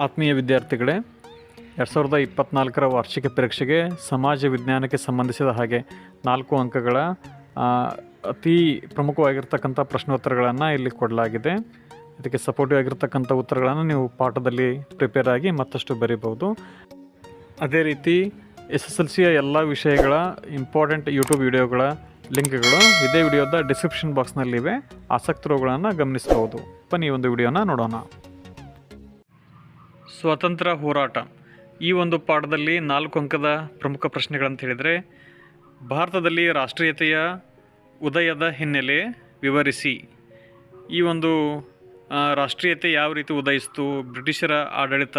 ಆತ್ಮೀಯ ವಿದ್ಯಾರ್ಥಿಗಳೇ, ಎರಡು ಸಾವಿರದ ಇಪ್ಪತ್ನಾಲ್ಕರ ವಾರ್ಷಿಕ ಪರೀಕ್ಷೆಗೆ ಸಮಾಜ ವಿಜ್ಞಾನಕ್ಕೆ ಸಂಬಂಧಿಸಿದ ಹಾಗೆ ನಾಲ್ಕು ಅಂಕಗಳ ಅತಿ ಪ್ರಮುಖವಾಗಿರ್ತಕ್ಕಂಥ ಪ್ರಶ್ನೋತ್ತರಗಳನ್ನು ಇಲ್ಲಿ ಕೊಡಲಾಗಿದೆ. ಇದಕ್ಕೆ ಸಪೋರ್ಟಿವ್ ಆಗಿರ್ತಕ್ಕಂಥ ಉತ್ತರಗಳನ್ನು ನೀವು ಪಾಠದಲ್ಲಿ ಪ್ರಿಪೇರ್ ಆಗಿ ಮತ್ತಷ್ಟು ಬರೀಬಹುದು. ಅದೇ ರೀತಿ ಎಸ್ ಎಸ್ ಎಲ್ ಸಿಯ ಎಲ್ಲ ವಿಷಯಗಳ ಇಂಪಾರ್ಟೆಂಟ್ ಯೂಟ್ಯೂಬ್ ವಿಡಿಯೋಗಳ ಲಿಂಕ್ಗಳು ಇದೇ ವಿಡಿಯೋದ ಡಿಸ್ಕ್ರಿಪ್ಷನ್ ಬಾಕ್ಸ್ನಲ್ಲಿವೆ ಆಸಕ್ತರುಗಳನ್ನು ಗಮನಿಸಬಹುದು. ಬನ್ನಿ ಒಂದು ವಿಡಿಯೋನ ನೋಡೋಣ. ಸ್ವಾತಂತ್ರ್ಯ ಹೋರಾಟ. ಈ ಒಂದು ಪಾಠದಲ್ಲಿ ನಾಲ್ಕು ಅಂಕದ ಪ್ರಮುಖ ಪ್ರಶ್ನೆಗಳಂತ ಹೇಳಿದರೆ, ಭಾರತದಲ್ಲಿ ರಾಷ್ಟ್ರೀಯತೆಯ ಉದಯದ ಹಿನ್ನೆಲೆ ವಿವರಿಸಿ. ಈ ಒಂದು ರಾಷ್ಟ್ರೀಯತೆ ಯಾವ ರೀತಿ ಉದಯಿಸ್ತು, ಬ್ರಿಟಿಷರ ಆಡಳಿತ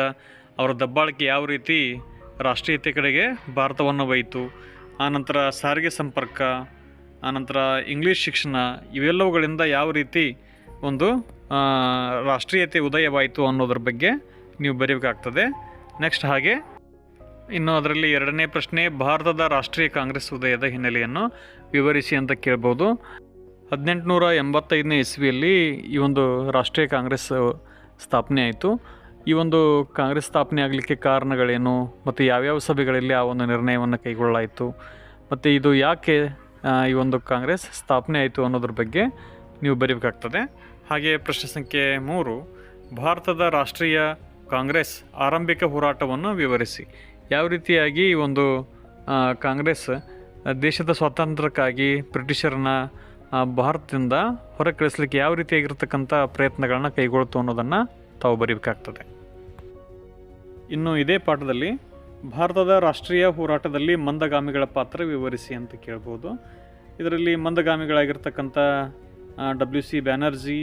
ಅವರ ದಬ್ಬಾಳಿಕೆ ಯಾವ ರೀತಿ ರಾಷ್ಟ್ರೀಯತೆ ಕಡೆಗೆ ಭಾರತವನ್ನು ಒಯ್ಯಿತು. ಆನಂತರ ಸಾರಿಗೆ ಸಂಪರ್ಕ ಆನಂತರ ಇಂಗ್ಲೀಷ್ ಶಿಕ್ಷಣ, ಇವೆಲ್ಲವುಗಳಿಂದ ಯಾವ ರೀತಿ ಒಂದು ರಾಷ್ಟ್ರೀಯತೆ ಉದಯವಾಯಿತು ಅನ್ನೋದ್ರ ಬಗ್ಗೆ ನೀವು ಬರೀಬೇಕಾಗ್ತದೆ. ನೆಕ್ಸ್ಟ್ ಹಾಗೆ, ಇನ್ನು ಅದರಲ್ಲಿ ಎರಡನೇ ಪ್ರಶ್ನೆ, ಭಾರತದ ರಾಷ್ಟ್ರೀಯ ಕಾಂಗ್ರೆಸ್ ಉದಯದ ಹಿನ್ನೆಲೆಯನ್ನು ವಿವರಿಸಿ ಅಂತ ಕೇಳ್ಬೋದು. ಹದಿನೆಂಟುನೂರ ಎಂಬತ್ತೈದನೇ ಇಸ್ವಿಯಲ್ಲಿ ಈ ಒಂದು ರಾಷ್ಟ್ರೀಯ ಕಾಂಗ್ರೆಸ್ ಸ್ಥಾಪನೆ ಆಯಿತು. ಈ ಒಂದು ಕಾಂಗ್ರೆಸ್ ಸ್ಥಾಪನೆ ಆಗಲಿಕ್ಕೆ ಕಾರಣಗಳೇನು ಮತ್ತು ಯಾವ್ಯಾವ ಸಭೆಗಳಲ್ಲಿ ಆ ಒಂದು ನಿರ್ಣಯವನ್ನು ಕೈಗೊಳ್ಳಲಾಯಿತು ಮತ್ತು ಇದು ಯಾಕೆ ಈ ಒಂದು ಕಾಂಗ್ರೆಸ್ ಸ್ಥಾಪನೆ ಆಯಿತು ಅನ್ನೋದ್ರ ಬಗ್ಗೆ ನೀವು ಬರೀಬೇಕಾಗ್ತದೆ. ಹಾಗೆ ಪ್ರಶ್ನೆ ಸಂಖ್ಯೆ ಮೂರು, ಭಾರತದ ರಾಷ್ಟ್ರೀಯ ಕಾಂಗ್ರೆಸ್ ಆರಂಭಿಕ ಹೋರಾಟವನ್ನು ವಿವರಿಸಿ. ಯಾವ ರೀತಿಯಾಗಿ ಈ ಒಂದು ಕಾಂಗ್ರೆಸ್ ದೇಶದ ಸ್ವಾತಂತ್ರ್ಯಕ್ಕಾಗಿ ಬ್ರಿಟಿಷರನ್ನ ಭಾರತದಿಂದ ಹೊರಕಳಿಸಲಿಕ್ಕೆ ಯಾವ ರೀತಿಯಾಗಿರ್ತಕ್ಕಂಥ ಪ್ರಯತ್ನಗಳನ್ನ ಕೈಗೊಳ್ತು ಅನ್ನೋದನ್ನು ತಾವು ಬರೀಬೇಕಾಗ್ತದೆ. ಇನ್ನು ಇದೇ ಪಾಠದಲ್ಲಿ ಭಾರತದ ರಾಷ್ಟ್ರೀಯ ಹೋರಾಟದಲ್ಲಿ ಮಂದಗಾಮಿಗಳ ಪಾತ್ರ ವಿವರಿಸಿ ಅಂತ ಕೇಳ್ಬೋದು. ಇದರಲ್ಲಿ ಮಂದಗಾಮಿಗಳಾಗಿರ್ತಕ್ಕಂಥ W C Banerjee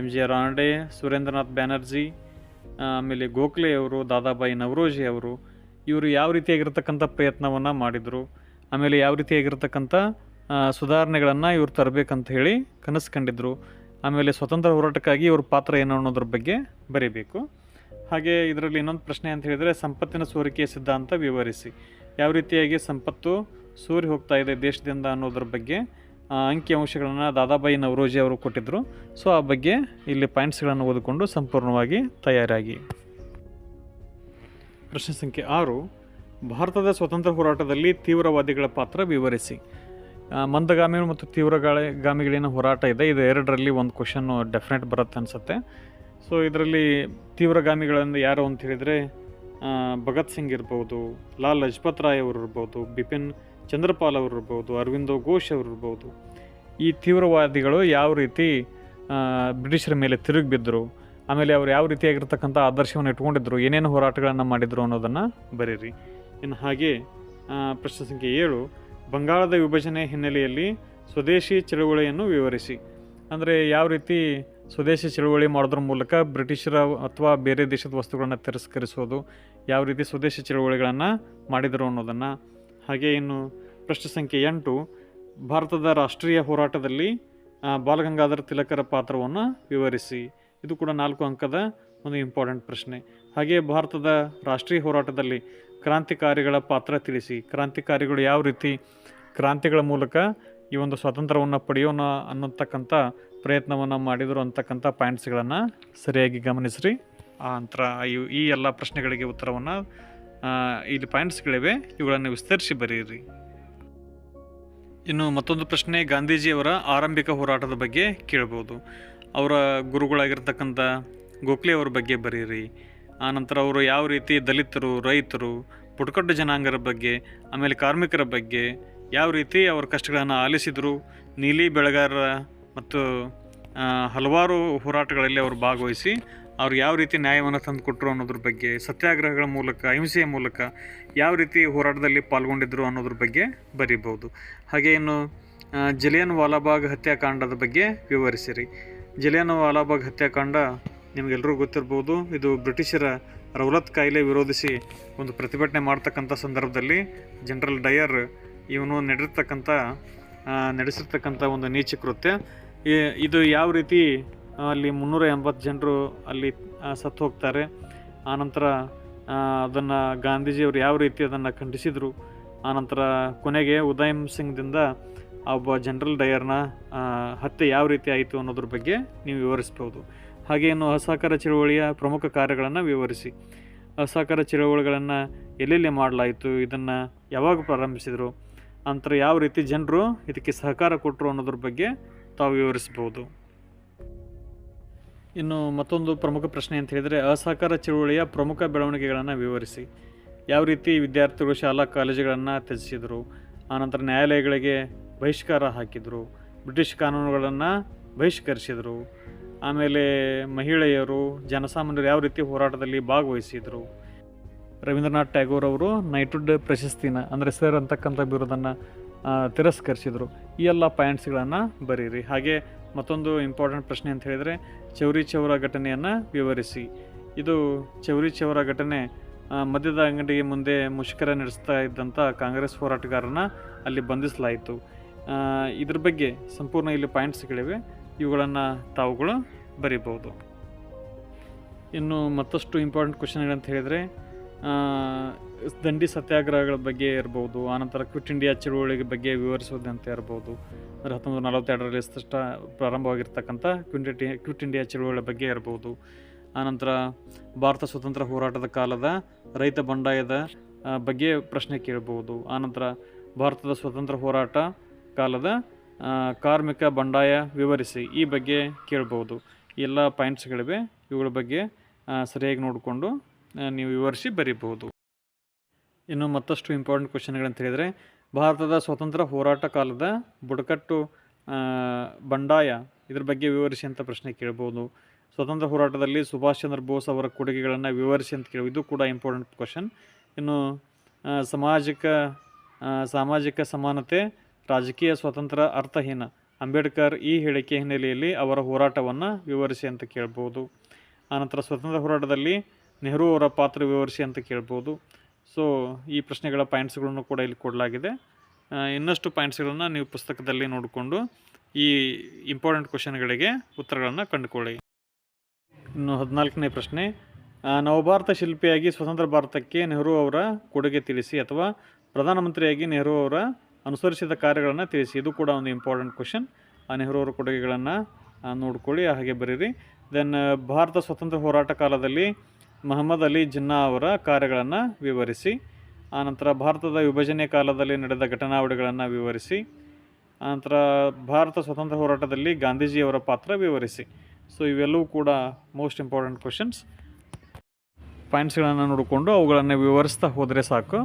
M G Ranade Surendranath Banerjee ಆಮೇಲೆ ಗೋಖಲೆ ಅವರು, ದಾದಾಬಾಯಿ ನವರೋಜಿ ಅವರು, ಇವರು ಯಾವ ರೀತಿಯಾಗಿರ್ತಕ್ಕಂಥ ಪ್ರಯತ್ನವನ್ನು ಮಾಡಿದರು, ಆಮೇಲೆ ಯಾವ ರೀತಿಯಾಗಿರ್ತಕ್ಕಂಥ ಸುಧಾರಣೆಗಳನ್ನು ಇವರು ತರಬೇಕಂತ ಹೇಳಿ ಕನಸು ಕಂಡಿದ್ರು. ಆಮೇಲೆ ಸ್ವತಂತ್ರ ಹೋರಾಟಕ್ಕಾಗಿ ಇವ್ರ ಪಾತ್ರ ಏನು ಅನ್ನೋದ್ರ ಬಗ್ಗೆ ಬರೀಬೇಕು. ಹಾಗೆ ಇದರಲ್ಲಿ ಇನ್ನೊಂದು ಪ್ರಶ್ನೆ ಅಂತ ಹೇಳಿದರೆ, ಸಂಪತ್ತಿನ ಸೋರಿಕೆಯ ಸಿದ್ಧಾಂತ ವಿವರಿಸಿ. ಯಾವ ರೀತಿಯಾಗಿ ಸಂಪತ್ತು ಸೂರಿ ಹೋಗ್ತಾ ಇದೆ ದೇಶದಿಂದ ಅನ್ನೋದ್ರ ಬಗ್ಗೆ ಅಂಕಿ ಅಂಶಗಳನ್ನು ದಾದಾಬಾಯಿ ನವರೋಜಿ ಅವರು ಕೊಟ್ಟಿದ್ದರು ಸೊ, ಆ ಬಗ್ಗೆ ಇಲ್ಲಿ ಪಾಯಿಂಟ್ಸ್ಗಳನ್ನು ಓದಿಕೊಂಡು ಸಂಪೂರ್ಣವಾಗಿ ತಯಾರಾಗಿ. ಪ್ರಶ್ನೆ ಸಂಖ್ಯೆ ಆರು, ಭಾರತದ ಸ್ವತಂತ್ರ ಹೋರಾಟದಲ್ಲಿ ತೀವ್ರವಾದಿಗಳ ಪಾತ್ರ ವಿವರಿಸಿ. ಮಂದಗಾಮಿಗಳು ಮತ್ತು ತೀವ್ರಗಾಳಿ ಗಾಮಿಗಳಿನ ಹೋರಾಟ ಇದೆ. ಇದು ಎರಡರಲ್ಲಿ ಒಂದು ಕ್ವಶನ್ನು ಡೆಫಿನೆಟ್ ಬರುತ್ತೆ ಅನಿಸುತ್ತೆ. ಸೊ ಇದರಲ್ಲಿ ತೀವ್ರಗಾಮಿಗಳನ್ನು ಯಾರು ಅಂತ ಹೇಳಿದರೆ ಭಗತ್ ಸಿಂಗ್ ಇರ್ಬೋದು, ಲಾಲ್ ಲಜಪತ್ ರಾಯ್ ಅವರು ಇರ್ಬೋದು, ಬಿಪಿನ್ ಚಂದ್ರಪಾಲ್ ಅವರು ಇರ್ಬೋದು, ಅರವಿಂದೋ ಘೋಷ್ ಅವರು ಇರ್ಬೋದು. ಈ ತೀವ್ರವಾದಿಗಳು ಯಾವ ರೀತಿ ಬ್ರಿಟಿಷರ ಮೇಲೆ ತಿರುಗಿ ಬಿದ್ದರು ಆಮೇಲೆ ಅವ್ರು ಯಾವ ರೀತಿಯಾಗಿರ್ತಕ್ಕಂಥ ಆದರ್ಶವನ್ನು ಇಟ್ಕೊಂಡಿದ್ರು, ಏನೇನು ಹೋರಾಟಗಳನ್ನು ಮಾಡಿದರು ಅನ್ನೋದನ್ನು ಬರೀರಿ. ಇನ್ನು ಹಾಗೆ ಪ್ರಶ್ನೆ ಸಂಖ್ಯೆ ಏಳು, ಬಂಗಾಳದ ವಿಭಜನೆ ಹಿನ್ನೆಲೆಯಲ್ಲಿ ಸ್ವದೇಶಿ ಚಳುವಳಿಯನ್ನು ವಿವರಿಸಿ. ಅಂದರೆ ಯಾವ ರೀತಿ ಸ್ವದೇಶಿ ಚಳುವಳಿ ಮಾಡೋದ್ರ ಮೂಲಕ ಬ್ರಿಟಿಷರ ಅಥವಾ ಬೇರೆ ದೇಶದ ವಸ್ತುಗಳನ್ನು ತಿರಸ್ಕರಿಸೋದು ಯಾವ ರೀತಿ ಸ್ವದೇಶಿ ಚಳುವಳಿಗಳನ್ನು ಮಾಡಿದರು ಅನ್ನೋದನ್ನು. ಹಾಗೆ ಇನ್ನು ಪ್ರಶ್ನೆ ಸಂಖ್ಯೆ ಎಂಟು, ಭಾರತದ ರಾಷ್ಟ್ರೀಯ ಹೋರಾಟದಲ್ಲಿ ಬಾಲಗಂಗಾಧರ ತಿಲಕರ ಪಾತ್ರವನ್ನು ವಿವರಿಸಿ. ಇದು ಕೂಡ ನಾಲ್ಕು ಅಂಕದ ಒಂದು ಇಂಪಾರ್ಟೆಂಟ್ ಪ್ರಶ್ನೆ. ಹಾಗೆ ಭಾರತದ ರಾಷ್ಟ್ರೀಯ ಹೋರಾಟದಲ್ಲಿ ಕ್ರಾಂತಿಕಾರಿಗಳ ಪಾತ್ರ ತಿಳಿಸಿ. ಕ್ರಾಂತಿಕಾರಿಗಳು ಯಾವ ರೀತಿ ಕ್ರಾಂತಿಗಳ ಮೂಲಕ ಈ ಒಂದು ಸ್ವಾತಂತ್ರ್ಯವನ್ನು ಪಡೆಯೋಣ ಅನ್ನತಕ್ಕಂಥ ಪ್ರಯತ್ನವನ್ನು ಮಾಡಿದರು ಅಂತಕ್ಕಂಥ ಪಾಯಿಂಟ್ಸ್ಗಳನ್ನು ಸರಿಯಾಗಿ ಗಮನಿಸ್ರಿ. ಆ ನಂತರ ಈ ಎಲ್ಲ ಪ್ರಶ್ನೆಗಳಿಗೆ ಉತ್ತರವನ್ನು ಇಲ್ಲಿ ಪಾಯಿಂಟ್ಸ್ಗಳಿವೆ. ಇವುಗಳನ್ನು ವಿಸ್ತರಿಸಿ ಬರೆಯಿರಿ. ಇನ್ನು ಮತ್ತೊಂದು ಪ್ರಶ್ನೆ ಗಾಂಧೀಜಿಯವರ ಆರಂಭಿಕ ಹೋರಾಟದ ಬಗ್ಗೆ ಕೇಳ್ಬೋದು. ಅವರ ಗುರುಗಳಾಗಿರ್ತಕ್ಕಂಥ ಗೋಖಲೆ ಅವರ ಬಗ್ಗೆ ಬರೀರಿ ಆನಂತರ ಅವರು ಯಾವ ರೀತಿ ದಲಿತರು, ರೈತರು ಬುಡಕಟ್ಟು ಜನಾಂಗರ ಬಗ್ಗೆ, ಆಮೇಲೆ ಕಾರ್ಮಿಕರ ಬಗ್ಗೆ ಯಾವ ರೀತಿ ಅವರ ಕಷ್ಟಗಳನ್ನು ಆಲಿಸಿದರು. ನೀಲಿ ಬೆಳೆಗಾರರ ಮತ್ತು ಹಲವಾರು ಹೋರಾಟಗಳಲ್ಲಿ ಅವರು ಭಾಗವಹಿಸಿ ಅವ್ರು ಯಾವ ರೀತಿ ನ್ಯಾಯವನ್ನು ತಂದುಕೊಟ್ರು ಅನ್ನೋದ್ರ ಬಗ್ಗೆ, ಸತ್ಯಾಗ್ರಹಗಳ ಮೂಲಕ, ಅಹಿಂಸೆಯ ಮೂಲಕ ಯಾವ ರೀತಿ ಹೋರಾಟದಲ್ಲಿ ಪಾಲ್ಗೊಂಡಿದ್ರು ಅನ್ನೋದ್ರ ಬಗ್ಗೆ ಬರೀಬಹುದು. ಹಾಗೆ ಇನ್ನು ಜಲಿಯನ್ ವಾಲಾಬಾಗ್ ಹತ್ಯಾಕಾಂಡದ ಬಗ್ಗೆ ವಿವರಿಸಿರಿ. ಜಲಿಯನ್ ವಾಲಾಬಾಗ್ ಹತ್ಯಾಕಾಂಡ ನಿಮಗೆಲ್ಲರಿಗೂ ಗೊತ್ತಿರ್ಬೋದು, ಇದು ಬ್ರಿಟಿಷರ ರೌಲತ್ ಕಾಯಿಲೆ ವಿರೋಧಿಸಿ ಒಂದು ಪ್ರತಿಭಟನೆ ಮಾಡ್ತಕ್ಕಂಥ ಸಂದರ್ಭದಲ್ಲಿ ಜನರಲ್ ಡಯರ್ ಇವನು ನಡೆರ್ತಕ್ಕಂಥ ನಡೆಸಿರ್ತಕ್ಕಂಥ ಒಂದು ನೀಚ ಕೃತ್ಯ. ಇದು ಯಾವ ರೀತಿ ಅಲ್ಲಿ ಮುನ್ನೂರ ಎಂಬತ್ತು ಜನರು ಅಲ್ಲಿ ಸತ್ತು ಹೋಗ್ತಾರೆ. ಆನಂತರ ಅದನ್ನು ಗಾಂಧೀಜಿಯವರು ಯಾವ ರೀತಿ ಅದನ್ನು ಖಂಡಿಸಿದರು. ಆನಂತರ ಕೊನೆಗೆ ಉದಯಂ ಸಿಂಗ್ದಿಂದ ಒಬ್ಬ ಜನರಲ್ ಡಯರ್ನ ಹತ್ಯೆ ಯಾವ ರೀತಿ ಆಯಿತು ಅನ್ನೋದ್ರ ಬಗ್ಗೆ ನೀವು ವಿವರಿಸ್ಬೋದು. ಹಾಗೆ ಇನ್ನು ಅಸಹಕಾರ ಚಳುವಳಿಯ ಪ್ರಮುಖ ಕಾರ್ಯಗಳನ್ನು ವಿವರಿಸಿ. ಅಸಹಕಾರ ಚಳುವಳಿಗಳನ್ನು ಎಲ್ಲೆಲ್ಲಿ ಮಾಡಲಾಯಿತು? ಇದನ್ನು ಯಾವಾಗ ಪ್ರಾರಂಭಿಸಿದರು? ನಂತರ ಯಾವ ರೀತಿ ಜನರು ಇದಕ್ಕೆ ಸಹಕಾರ ಕೊಟ್ಟರು ಅನ್ನೋದ್ರ ಬಗ್ಗೆ ತಾವು ವಿವರಿಸ್ಬೋದು ಇನ್ನು ಮತ್ತೊಂದು ಪ್ರಮುಖ ಪ್ರಶ್ನೆ ಅಂತ ಹೇಳಿದರೆ, ಅಸಹಕಾರ ಚಳುವಳಿಯ ಪ್ರಮುಖ ಬೆಳವಣಿಗೆಗಳನ್ನು ವಿವರಿಸಿ. ಯಾವ ರೀತಿ ವಿದ್ಯಾರ್ಥಿಗಳು ಶಾಲಾ ಕಾಲೇಜುಗಳನ್ನು ತ್ಯಜಿಸಿದರು, ಆನಂತರ ನ್ಯಾಯಾಲಯಗಳಿಗೆ ಬಹಿಷ್ಕಾರ ಹಾಕಿದರು, ಬ್ರಿಟಿಷ್ ಕಾನೂನುಗಳನ್ನು ಬಹಿಷ್ಕರಿಸಿದರು, ಆಮೇಲೆ ಮಹಿಳೆಯರು, ಜನಸಾಮಾನ್ಯರು ಯಾವ ರೀತಿ ಹೋರಾಟದಲ್ಲಿ ಭಾಗವಹಿಸಿದರು ರವೀಂದ್ರನಾಥ್ ಟ್ಯಾಗೋರ್ ಅವರು ನೈಟ್ವುಡ್ ಪ್ರಶಸ್ತಿನ, ಅಂದರೆ ಸರ್ ಅಂತಕ್ಕಂಥ ಬಿರುದನ್ನು ತಿರಸ್ಕರಿಸಿದರು. ಈ ಎಲ್ಲ ಪಾಯಿಂಟ್ಸ್ಗಳನ್ನು ಬರೀರಿ. ಹಾಗೆ ಮತ್ತೊಂದು ಇಂಪಾರ್ಟೆಂಟ್ ಪ್ರಶ್ನೆ ಅಂತ ಹೇಳಿದರೆ, ಚೌರಿ ಚೌರ ಘಟನೆಯನ್ನು ವಿವರಿಸಿ. ಇದು ಚೌರಿ ಚೌರ ಘಟನೆ ಮದ್ಯದ ಅಂಗಡಿಗೆ ಮುಂದೆ ಮುಷ್ಕರ ನಡೆಸ್ತಾ ಇದ್ದಂಥ ಕಾಂಗ್ರೆಸ್ ಹೋರಾಟಗಾರನ ಅಲ್ಲಿ ಬಂಧಿಸಲಾಯಿತು. ಇದ್ರ ಬಗ್ಗೆ ಸಂಪೂರ್ಣ ಇಲ್ಲಿ ಪಾಯಿಂಟ್ಸ್ಗಳಿವೆ. ಇವುಗಳನ್ನು ತಾವುಗಳು ಬರಿಬೋದು ಇನ್ನು ಮತ್ತಷ್ಟು ಇಂಪಾರ್ಟೆಂಟ್ ಕ್ವಶನ್ಗಳಂತ ಹೇಳಿದರೆ ದಂಡಿ ಸತ್ಯಾಗ್ರಹಗಳ ಬಗ್ಗೆ ಇರ್ಬೋದು, ಆನಂತರ ಕ್ವಿಟ್ ಇಂಡಿಯಾ ಚಳುವಳಿ ಬಗ್ಗೆ ವಿವರಿಸೋದಂತ ಇರ್ಬೋದು. ಅಂದರೆ ಹತ್ತೊಂಬತ್ತು ನಲವತ್ತೆರಡರಲ್ಲಿ ಸ್ಟ ಪ್ರಾರಂಭವಾಗಿರ್ತಕ್ಕಂಥ ಕ್ವಿಟ್ ಕ್ವಿಟ್ ಇಂಡಿಯಾ ಚಳುವಳಿ ಬಗ್ಗೆ ಇರ್ಬೋದು. ಆನಂತರ ಭಾರತ ಸ್ವತಂತ್ರ ಹೋರಾಟದ ಕಾಲದ ರೈತ ಬಂಡಾಯದ ಬಗ್ಗೆ ಪ್ರಶ್ನೆ ಕೇಳ್ಬೋದು. ಆನಂತರ ಭಾರತದ ಸ್ವತಂತ್ರ ಹೋರಾಟ ಕಾಲದ ಕಾರ್ಮಿಕ ಬಂಡಾಯ ವಿವರಿಸಿ ಈ ಬಗ್ಗೆ ಕೇಳ್ಬೋದು. ಎಲ್ಲ ಪಾಯಿಂಟ್ಸ್ಗಳಿವೆ ಇವುಗಳ ಬಗ್ಗೆ ಸರಿಯಾಗಿ ನೋಡಿಕೊಂಡು ನೀವು ವಿವರಿಸಿ ಬರೀಬಹುದು. ಇನ್ನು ಮತ್ತಷ್ಟು ಇಂಪಾರ್ಟೆಂಟ್ ಕ್ವಶನ್ಗಳಂತ ಹೇಳಿದರೆ, ಭಾರತದ ಸ್ವತಂತ್ರ ಹೋರಾಟ ಕಾಲದ ಬುಡಕಟ್ಟು ಬಂಡಾಯ ಇದ್ರ ಬಗ್ಗೆ ವಿವರಿಸಿ ಅಂತ ಪ್ರಶ್ನೆ ಕೇಳ್ಬೋದು. ಸ್ವತಂತ್ರ ಹೋರಾಟದಲ್ಲಿ ಸುಭಾಷ್ ಚಂದ್ರ ಬೋಸ್ ಅವರ ಕೊಡುಗೆಗಳನ್ನು ವಿವರಿಸಿ ಅಂತ ಕೇಳಿ ಇದು ಕೂಡ ಇಂಪಾರ್ಟೆಂಟ್ ಕ್ವಶನ್ ಇನ್ನು ಸಾಮಾಜಿಕ ಸಾಮಾಜಿಕ ಸಮಾನತೆ, ರಾಜಕೀಯ ಸ್ವತಂತ್ರ ಅರ್ಥಹೀನ. ಅಂಬೇಡ್ಕರ್ ಈ ಹೇಳಿಕೆ ಹಿನ್ನೆಲೆಯಲ್ಲಿ ಅವರ ಹೋರಾಟವನ್ನು ವಿವರಿಸಿ ಅಂತ ಕೇಳ್ಬೋದು. ಆನಂತರ ಸ್ವತಂತ್ರ ಹೋರಾಟದಲ್ಲಿ ನೆಹರು ಅವರ ಪಾತ್ರ ವಿವರಿಸಿ ಅಂತ ಕೇಳ್ಬೋದು. ಸೊ ಈ ಪ್ರಶ್ನೆಗಳ ಪಾಯಿಂಟ್ಸ್ಗಳನ್ನು ಕೂಡ ಇಲ್ಲಿ ಕೊಡಲಾಗಿದೆ. ಇನ್ನಷ್ಟು ಪಾಯಿಂಟ್ಸ್ಗಳನ್ನು ನೀವು ಪುಸ್ತಕದಲ್ಲಿ ನೋಡಿಕೊಂಡು ಈ ಇಂಪಾರ್ಟೆಂಟ್ ಕ್ವಶನ್ಗಳಿಗೆ ಉತ್ತರಗಳನ್ನು ಕಂಡುಕೊಳ್ಳಿ. ಇನ್ನು ಹದಿನಾಲ್ಕನೇ ಪ್ರಶ್ನೆ ನವಭಾರತ ಶಿಲ್ಪಿಯಾಗಿ ಸ್ವತಂತ್ರ ಭಾರತಕ್ಕೆ ನೆಹರು ಅವರ ಕೊಡುಗೆ ತಿಳಿಸಿ ಅಥವಾ ಪ್ರಧಾನಮಂತ್ರಿಯಾಗಿ ನೆಹರು ಅವರ ಅನುಸರಿಸಿದ ಕಾರ್ಯಗಳನ್ನು ತಿಳಿಸಿ. ಇದು ಕೂಡ ಒಂದು ಇಂಪಾರ್ಟೆಂಟ್ ಕ್ವಶನ್ ಆ, ನೆಹರು ಅವರ ಕೊಡುಗೆಗಳನ್ನು ನೋಡ್ಕೊಳ್ಳಿ, ಹಾಗೆ ಬರೀರಿ. ದೆನ್ ಭಾರತ ಸ್ವತಂತ್ರ ಹೋರಾಟ ಕಾಲದಲ್ಲಿ ಮಹಮ್ಮದ್ ಅಲಿ ಜಿನ್ನಾ ಅವರ ಕಾರ್ಯಗಳನ್ನು ವಿವರಿಸಿ, ಆನಂತರ ಭಾರತದ ವಿಭಜನೆ ಕಾಲದಲ್ಲಿ ನಡೆದ ಘಟನಾವಳಿಗಳನ್ನು ವಿವರಿಸಿ, ಆನಂತರ ಭಾರತ ಸ್ವತಂತ್ರ ಹೋರಾಟದಲ್ಲಿ ಗಾಂಧೀಜಿಯವರ ಪಾತ್ರ ವಿವರಿಸಿ. ಸೊ ಇವೆಲ್ಲವೂ ಕೂಡ ಮೋಸ್ಟ್ ಇಂಪಾರ್ಟೆಂಟ್ ಕ್ವಶನ್ಸ್ ಪಾಯಿಂಟ್ಸ್ಗಳನ್ನು ನೋಡಿಕೊಂಡು ಅವುಗಳನ್ನು ವಿವರಿಸ್ತಾ ಹೋದರೆ ಸಾಕು.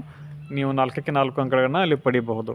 ನೀವು ನಾಲ್ಕಕ್ಕೆ ನಾಲ್ಕು ಅಂಕಗಳನ್ನು ಅಲ್ಲಿ ಪಡಿಬಹುದು.